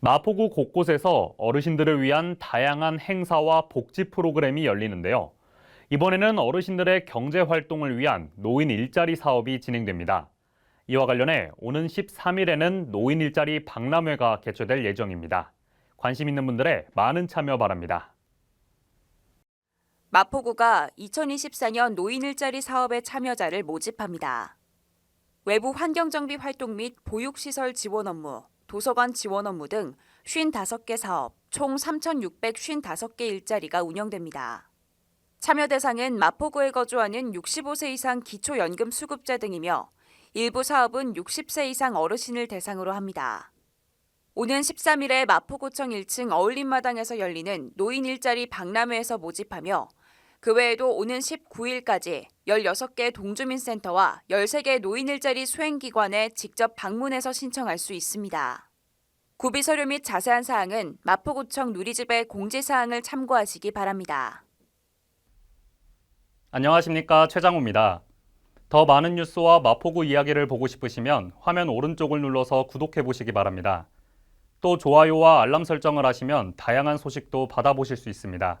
마포구 곳곳에서 어르신들을 위한 다양한 행사와 복지 프로그램이 열리는데요. 이번에는 어르신들의 경제 활동을 위한 노인 일자리 사업이 진행됩니다. 이와 관련해 오는 13일에는 노인 일자리 박람회가 개최될 예정입니다. 관심 있는 분들의 많은 참여 바랍니다. 마포구가 2024년 노인 일자리 사업의 참여자를 모집합니다. 외부 환경정비 활동 및 보육시설 지원 업무, 도서관 지원 업무 등 55개 사업, 총 3,655개 일자리가 운영됩니다. 참여 대상은 마포구에 거주하는 65세 이상 기초연금 수급자 등이며 일부 사업은 60세 이상 어르신을 대상으로 합니다. 오는 13일에 마포구청 1층 어울림마당에서 열리는 노인 일자리 박람회에서 모집하며 그 외에도 오는 19일까지 16개 동주민센터와 13개 노인 일자리 수행기관에 직접 방문해서 신청할 수 있습니다. 구비 서류 및 자세한 사항은 마포구청 누리집의 공지사항을 참고하시기 바랍니다. 안녕하십니까 최장우입니다. 더 많은 뉴스와 마포구 이야기를 보고 싶으시면 화면 오른쪽을 눌러서 구독해 보시기 바랍니다. 또 좋아요와 알람 설정을 하시면 다양한 소식도 받아보실 수 있습니다.